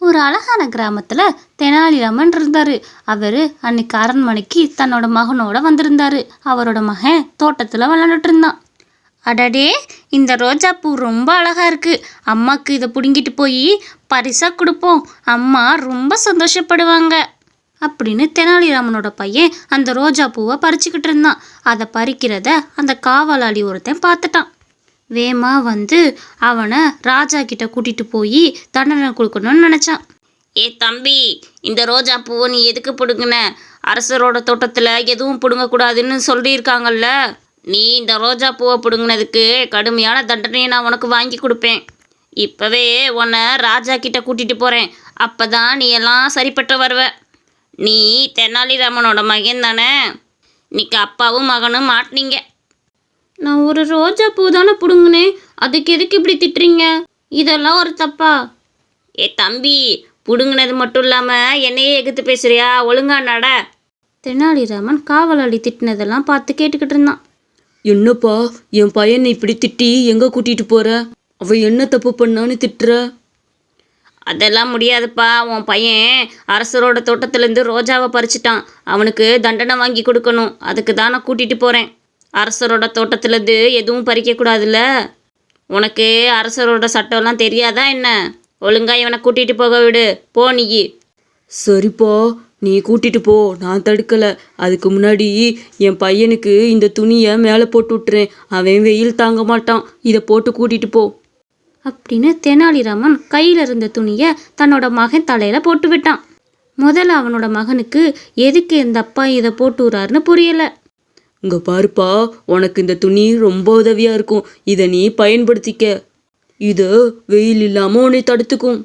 ஒரு அழகான கிராமத்தில் தெனாலிராமன் இருந்தார். அவர் அன்னைக்கு அரண்மனைக்கு தன்னோட மகனோட வந்திருந்தார். அவரோட மகன் தோட்டத்தில் விளாண்டுட்டு இருந்தான். அடடே இந்த ரோஜா பூ ரொம்ப அழகாக இருக்குது அம்மாக்கு இதை பிடுங்கிட்டு போய் பரிசாக கொடுப்போம். அம்மா ரொம்ப சந்தோஷப்படுவாங்க. அப்படின்னு தெனாலிராமனோட பையன் அந்த ரோஜா பூவை பறிச்சுக்கிட்டு இருந்தான். அதை பறிக்கிறத அந்த காவலாளி ஒருத்தன் பார்த்துட்டான். வேமா வந்து அவனை ராஜா கிட்ட கூட்டிட்டு போய் தண்டனை கொடுக்கணும்னு நினச்சான். ஏ தம்பி இந்த ரோஜா பூவை நீ எதுக்கு பிடுங்கின? அரசரோட தோட்டத்தில் எதுவும் பிடுங்கக்கூடாதுன்னு சொல்லியிருக்காங்கல்ல. நீ இந்த ரோஜா பூவை பிடுங்கினதுக்கு கடுமையான தண்டனையை நான் உனக்கு வாங்கி கொடுப்பேன். இப்போவே உன்னை ராஜா கிட்ட கூட்டிட்டு போகிறேன் அப்போ தான் நீ எல்லாம் சரிப்பட்டு வருவ. நீ தெனாலிராமனோட மகன் தானே இன்னைக்கு அப்பாவும் மகனும் மாட்டினீங்க. நான் ஒரு ரோஜா பூ தானே பிடுங்கினேன் அதுக்கு எதுக்கு இப்படி திட்டுறீங்க? இதெல்லாம் ஒரு தப்பா? ஏ தம்பி பிடுங்கினது மட்டும் இல்லாமல் என்னையே எகுத்து பேசுறியா? ஒழுங்கா நட. தெனாலிராமன் காவலாளி திட்டினதெல்லாம் பார்த்து கேட்டுக்கிட்டு இருந்தான். என்னப்பா என் பையனை இப்படி திட்டி எங்க கூட்டிட்டு போற? அவ என்ன தப்பு பண்ணான்னு திட்டுற? அதெல்லாம் முடியாதுப்பா. உன் பையன் அரசரோட தோட்டத்துலேருந்து ரோஜாவை பறிச்சிட்டான். அவனுக்கு தண்டனை வாங்கி கொடுக்கணும். அதுக்கு தான் நான் கூட்டிகிட்டு போகிறேன் அரசரோட தோட்டத்துலேருந்து எதுவும் பறிக்கக்கூடாதுல்ல? உனக்கு அரசரோட சட்டம்லாம் தெரியாதா என்ன? ஒழுங்கா இவனை கூட்டிகிட்டு போக விடு. போ நீ. சரிப்பா நீ கூட்டிட்டு போ. நான் தடுக்கல. அதுக்கு முன்னாடி என் பையனுக்கு இந்த துணியை மேலே போட்டு விட்டுறேன். அவன் வெயில் தாங்க மாட்டான். இதை போட்டு கூட்டிட்டு போ. அப்படின்னு தெனாலிராமன் கையில் இருந்த துணியை தன்னோட மகன் தலையில் போட்டு விட்டான். முதல்ல அவனோட மகனுக்கு எதுக்கு இந்த அப்பா இதை போட்டு விட்றாருன்னு புரியல. இங்க பாருப்பா உனக்கு இந்த துணி ரொம்ப உதவியா இருக்கும். இதை நீ பயன்படுத்திக்க. இது வெயில் இல்லாம உன்னை தடுத்துக்கும்.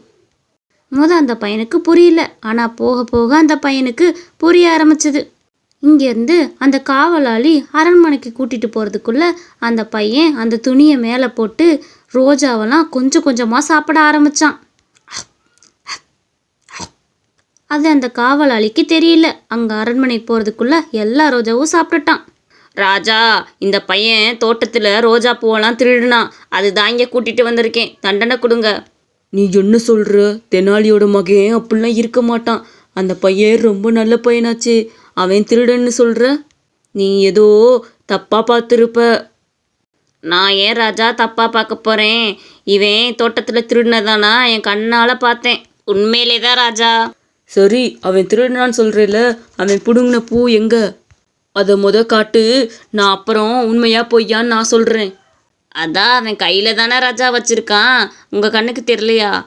முத அந்த பையனுக்கு புரியல. ஆனால் போக போக அந்த பையனுக்கு புரிய ஆரம்பிச்சது. இங்கேருந்து அந்த காவலாளி அரண்மனைக்கு கூட்டிட்டு போகிறதுக்குள்ளே அந்த பையன் அந்த துணியை மேலே போட்டு ரோஜாவெல்லாம் கொஞ்சம் கொஞ்சமாக சாப்பிட ஆரம்பிச்சான். அது அந்த காவலாளிக்கு தெரியல. அங்கே அரண்மனைக்கு போகிறதுக்குள்ளே எல்லா ரோஜாவும் சாப்பிட்டுட்டான். ராஜா இந்த பையன் தோட்டத்தில் ரோஜா பூவெல்லாம் திருடினான். அதுதான் இங்கே கூட்டிட்டு வந்திருக்கேன். தண்டனை கொடுங்க. நீ என்ன சொல்ற? தெனாலியோட மகன் அப்படிலாம் இருக்க மாட்டான். அந்த பையன் ரொம்ப நல்ல பையனாச்சே. அவன் திருடன்னு சொல்ற? நீ ஏதோ தப்பா பார்த்துருப்ப. நான் ஏன் ராஜா தப்பா பார்க்க போறேன்? இவன் தோட்டத்தில் திருடினதானா? என் கண்ணால் பார்த்தேன். உண்மையிலே தான் ராஜா. சரி அவன் திருடனான்னு சொல்றேல அவன் புடுங்கின பூ எங்க? அதை முத காட்டு. நான் அப்புறம் உண்மையா பொய்யான்னு நான் சொல்றேன். அதான் அவன் கையில் தானே ராஜா வச்சிருக்கான். உங்கள் கண்ணுக்கு தெரியலையா?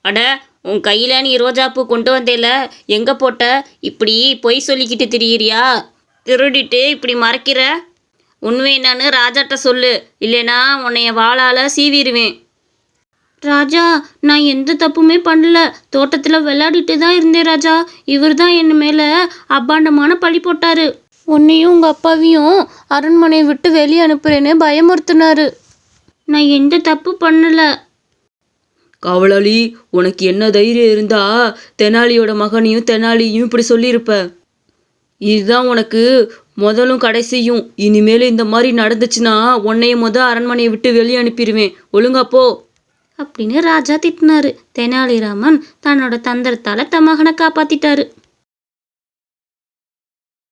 அட உன் கையில் நீ ரோஜாப்பூ கொண்டு வந்தேல. எங்கே போட்ட? இப்படி பொய் சொல்லிக்கிட்டு திரியிறியா? திருடிட்டு இப்படி மறைக்கிற? உண்மை என்னன்னு ராஜாட்ட சொல்லு. இல்லைனா உன்னைய வாளால் சீவிடுவேன் ராஜா நான் எந்த தப்புமே பண்ணல. தோட்டத்தில் விளையாடிட்டு தான் இருந்தேன் ராஜா. இவர் தான் என் மேலே அபாண்டமான பழி போட்டாரு. உன்னையும் உங்கள் அப்பாவையும் அரண்மனையை விட்டு வெளியே அனுப்புறேன்னு பயமுறுத்தினாரு. நான் எந்த தப்பு பண்ணல. காவலாளி உனக்கு என்ன தைரியம் இருந்தா தெனாலியோட மகனையும் தெனாலியும் இப்படி சொல்லியிருப்ப. இதுதான் உனக்கு முதலும் கடைசியும். இனிமேல் இந்த மாதிரி நடந்துச்சுன்னா உன்னைய முத அரண்மனையை விட்டு வெளியே அனுப்பிடுவேன். ஒழுங்கா போ. அப்படின்னு ராஜா திட்டினாரு. தெனாலிராமன் தன்னோட தந்திரத்தால தன் மகனை காப்பாத்திட்டாரு.